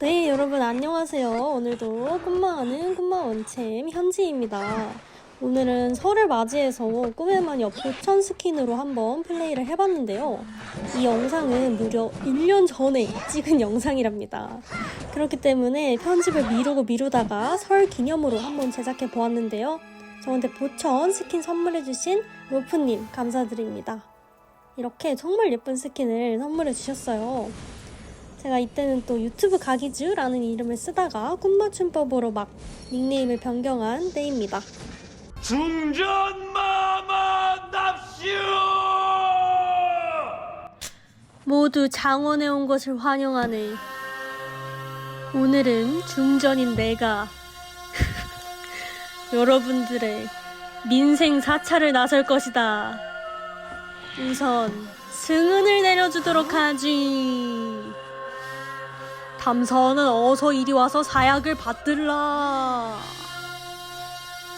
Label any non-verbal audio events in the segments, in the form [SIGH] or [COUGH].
네, 여러분 안녕하세요. 오늘도 꿈마하는 꿈마 원챔 현지입니다. 오늘은 설을 맞이해서 마녀 보천 스킨으로 한번 플레이를 해봤는데요. 이 영상은 무려 1년 전에 찍은 영상이랍니다. 그렇기 때문에 편집을 미루고 미루다가 설 기념으로 한번 제작해 보았는데요. 저한테 보천 스킨 선물해주신 로프님 감사드립니다. 이렇게 정말 예쁜 스킨을 선물해 주셨어요. 제가 이때는 또 유튜브 가기즈라는 이름을 쓰다가 꿈맞춤법으로 막 닉네임을 변경한 때입니다. 중전마마 납시오! 모두 장원에 온 것을 환영하네. 오늘은 중전인 내가 [LAUGHS] 여러분들의 민생 사찰을 나설 것이다. 우선 승은을 내려주도록 하지. 담선은 어서 이리 와서 사약을 받들라.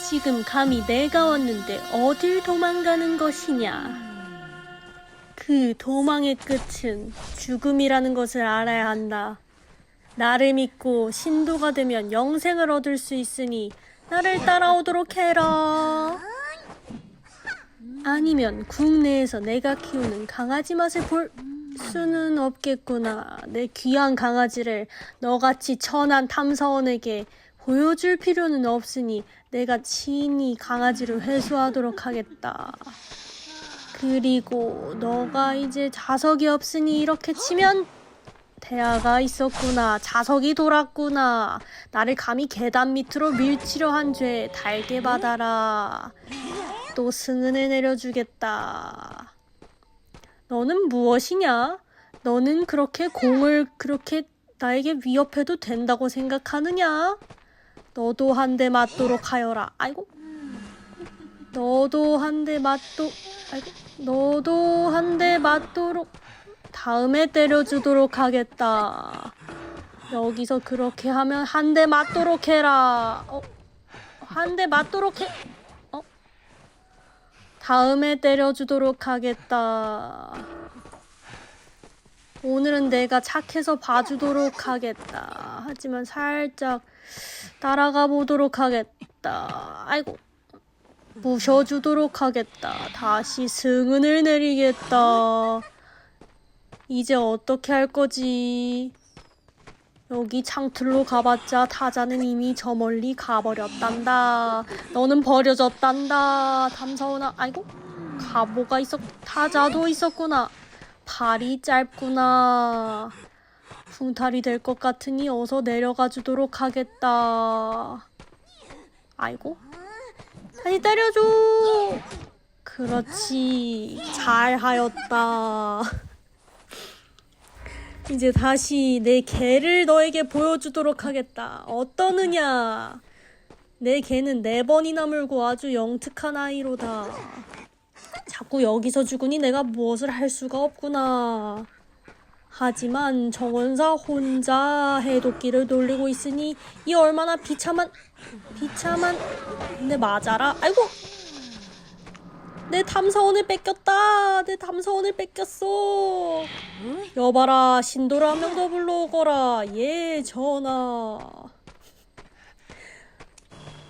지금 감히 내가 왔는데 어딜 도망가는 것이냐? 그 도망의 끝은 죽음이라는 것을 알아야 한다. 나를 믿고 신도가 되면 영생을 얻을 수 있으니 나를 따라오도록 해라. 아니면 국내에서 내가 키우는 강아지 맛을 볼 수는 없겠구나. 내 귀한 강아지를 너같이 천한 탐사원에게 보여줄 필요는 없으니 내가 친히 강아지를 회수하도록 하겠다. 그리고 너가 이제 자석이 없으니 이렇게 치면 대화가 있었구나. 자석이 돌았구나. 나를 감히 계단 밑으로 밀치려 한 죄 달게 받아라. 또 승은을 내려주겠다. 너는 무엇이냐? 너는 그렇게 공을 그렇게 나에게 위협해도 된다고 생각하느냐? 너도 한 대 맞도록 하여라. 아이고. 너도 한 대 맞도 아이고. 너도 한 대 맞도록 다음에 때려주도록 하겠다. 여기서 그렇게 하면 한 대 맞도록 해라. 어? 한 대 맞도록 해. 어? 다음에 때려주도록 하겠다. 오늘은 내가 착해서 봐주도록 하겠다. 하지만 살짝 따라가 보도록 하겠다. 아이고. 부셔주도록 하겠다. 다시 승은을 내리겠다. 이제 어떻게 할 거지? 여기 창틀로 가봤자 타자는 이미 저 멀리 가버렸단다. 너는 버려졌단다. 담사원아, 아이고, 가보가 있었, 타자도 있었구나. 발이 짧구나. 풍탈이 될 것 같으니 어서 내려가 주도록 하겠다. 아이고, 다시 때려줘. 그렇지, 잘하였다. 이제 다시 내 개를 너에게 보여주도록 하겠다. 어떠느냐? 내 개는 네 번이나 물고 아주 영특한 아이로다. 자꾸 여기서 죽으니 내가 무엇을 할 수가 없구나. 하지만 정원사 혼자 해독기를 돌리고 있으니 이 얼마나 비참한 비참한 내 맞아라. 아이고 내 탐사원을 뺏겼다. 내 탐사원을 뺏겼어. 여봐라 신도를 한 명 더 불러오거라. 예 전하.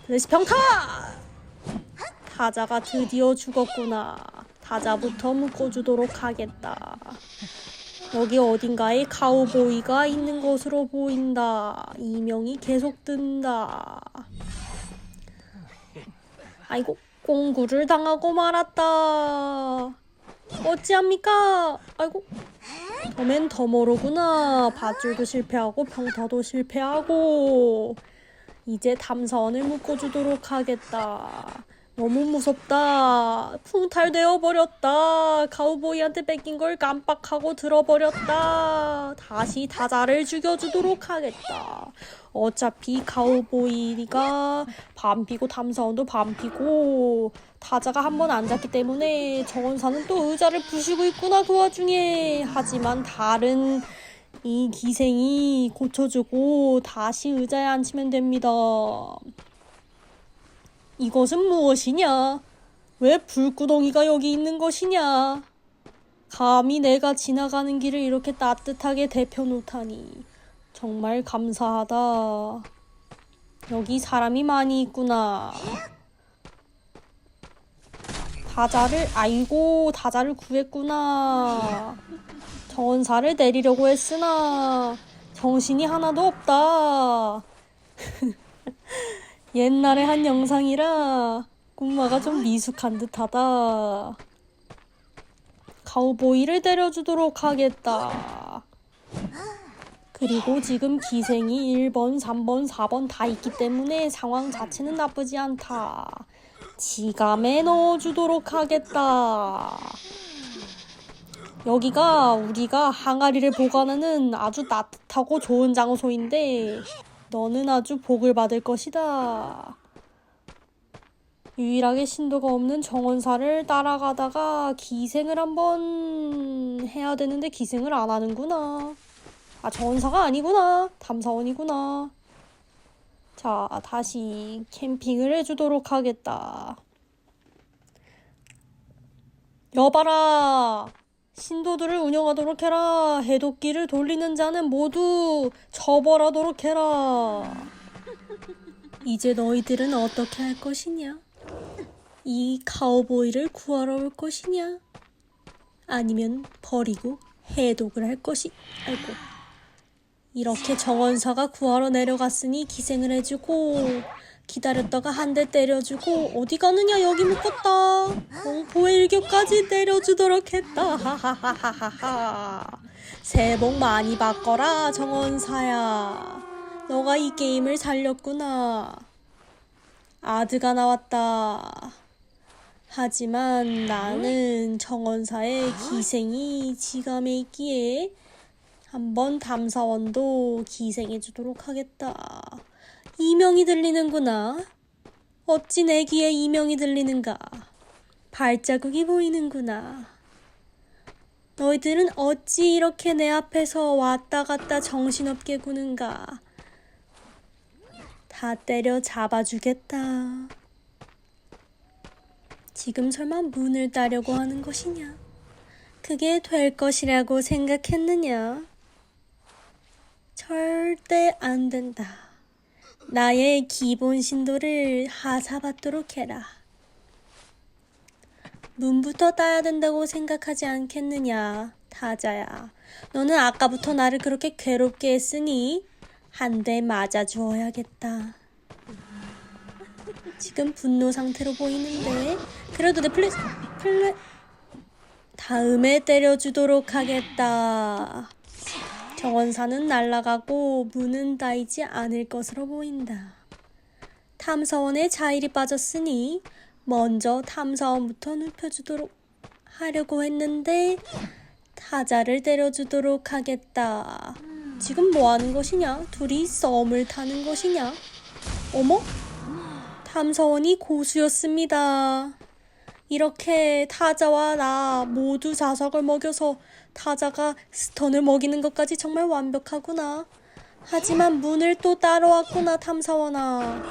레시 평타. 타자가 드디어 죽었구나. 타자부터 묶어주도록 하겠다. 여기 어딘가에 카우보이가 있는 것으로 보인다. 이명이 계속 뜬다. 아이고, 공구를 당하고 말았다. 어찌합니까? 아이고, 더맨 더머로구나. 밧줄도 실패하고 평타도 실패하고. 이제 담사원을 묶어주도록 하겠다. 너무 무섭다. 풍탈되어 버렸다. 가우보이한테 뺏긴 걸 깜빡하고 들어버렸다. 다시 타자를 죽여주도록 하겠다. 어차피 가우보이가 반피고 탐사원도 반피고 타자가 한번안 잡기 때문에 정원사는 또 의자를 부시고 있구나 그 와중에 하지만 다른 이 기생이 고쳐주고 다시 의자에 앉히면 됩니다. 이것은 무엇이냐? 왜 불구덩이가 여기 있는 것이냐? 감히 내가 지나가는 길을 이렇게 따뜻하게 데펴놓다니. 정말 감사하다. 여기 사람이 많이 있구나. 다자를 아이고 다자를 구했구나. 정원사를 내리려고 했으나 정신이 하나도 없다. [LAUGHS] 옛날에 한 영상이라 꿈마가 좀 미숙한 듯하다. 카우보이를 때려주도록 하겠다. 그리고 지금 기생이 1번, 3번, 4번 다 있기 때문에 상황 자체는 나쁘지 않다. 지감에 넣어주도록 하겠다. 여기가 우리가 항아리를 보관하는 아주 따뜻하고 좋은 장소인데 너는 아주 복을 받을 것이다. 유일하게 신도가 없는 정원사를 따라가다가 기생을 한번 해야 되는데 기생을 안 하는구나. 아, 정원사가 아니구나. 탐사원이구나. 자, 다시 캠핑을 해주도록 하겠다. 여봐라! 신도들을 운영하도록 해라. 해독기를 돌리는 자는 모두 처벌하도록 해라. 이제 너희들은 어떻게 할 것이냐? 이 카우보이를 구하러 올 것이냐? 아니면 버리고 해독을 할 것이? 아이고. 이렇게 정원사가 구하러 내려갔으니 기생을 해주고 기다렸다가 한 대 때려주고 어디 가느냐 여기 묶었다. 공포의 일격까지 때려주도록 했다. 하하하하하 새해 복 많이 받거라 정원사야. 너가 이 게임을 살렸구나. 아드가 나왔다. 하지만 나는 정원사의 기생이 지감에 있기에 한번 담사원도 기생해주도록 하겠다. 이명이 들리는구나. 어찌 내 귀에 이명이 들리는가. 발자국이 보이는구나. 너희들은 어찌 이렇게 내 앞에서 왔다 갔다 정신없게 구는가. 다 때려 잡아주겠다. 지금 설마 문을 따려고 하는 것이냐? 그게 될 것이라고 생각했느냐? 절대 안 된다. 나의 기본 신도를 하사받도록 해라. 문부터 따야 된다고 생각하지 않겠느냐, 타자야. 너는 아까부터 나를 그렇게 괴롭게 했으니 한 대 맞아 주어야겠다. 지금 분노 상태로 보이는데 그래도 내 플레 플레 다음에 때려주도록 하겠다. 정원사는 날아가고 문은 닫이지 않을 것으로 보인다. 탐사원의 자일이 빠졌으니 먼저 탐사원부터 눕혀주도록 하려고 했는데 타자를 때려주도록 하겠다. 지금 뭐 하는 것이냐? 둘이 썸을 타는 것이냐? 어머? 탐사원이 고수였습니다. 이렇게 타자와 나 모두 자석을 먹여서 타자가 스턴을 먹이는 것까지 정말 완벽하구나. 하지만 문을 또 따러 왔구나, 탐사원아.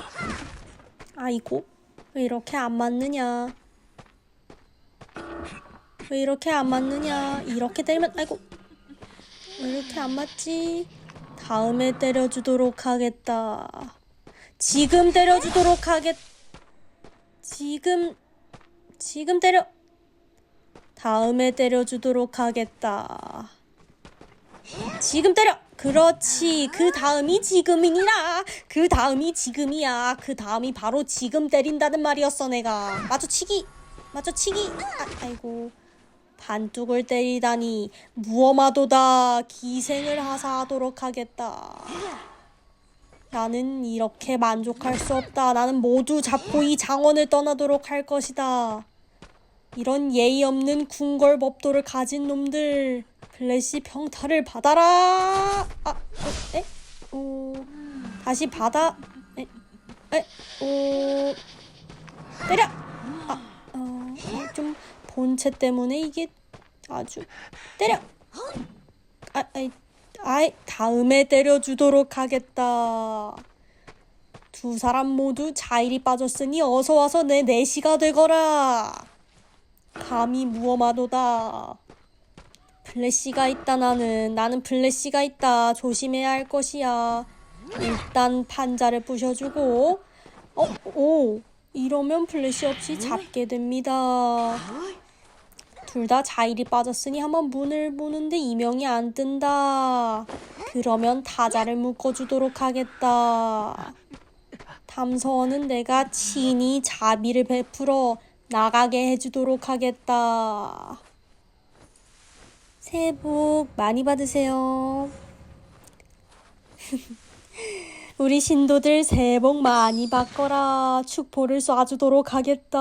아이고, 왜 이렇게 안 맞느냐? 왜 이렇게 안 맞느냐? 이렇게 때리면, 아이고, 왜 이렇게 안 맞지? 다음에 때려주도록 하겠다. 지금 때려주도록 하겠, 지금, 지금 때려, 다음에 때려주도록 하겠다. 지금 때려! 그렇지. 그 다음이 지금이니라. 그 다음이 지금이야. 그 다음이 바로 지금 때린다는 말이었어, 내가. 마주치기! 마주치기! 아, 아이고. 반뚝을 때리다니. 무엄하도다. 기생을 하사하도록 하겠다. 나는 이렇게 만족할 수 없다. 나는 모두 잡고 이 장원을 떠나도록 할 것이다. 이런 예의 없는 궁궐법도를 가진 놈들 플래시 평타를 받아라. 아, 어, 에? 어, 다시 받아. 에, 에, 어, 때려. 아, 어, 좀 본체 때문에 이게 아주 때려. 아, 아이, 아이, 다음에 때려주도록 하겠다. 두 사람 모두 자일이 빠졌으니 어서 와서 내 내시가 되거라. 감히 무엄하도다. 플래시가 있다 나는 나는 플래시가 있다 조심해야 할 것이야 일단 판자를 부셔주고 어 오 이러면 플래시 없이 잡게 됩니다 둘 다 자일이 빠졌으니 한번 문을 보는데 이명이 안 뜬다 그러면 타자를 묶어주도록 하겠다 탐서원은 내가 친히 자비를 베풀어 나가게 해주도록 하겠다. 새해 복 많이 받으세요. [LAUGHS] 우리 신도들 새해 복 많이 받거라. 축포를 쏴주도록 하겠다.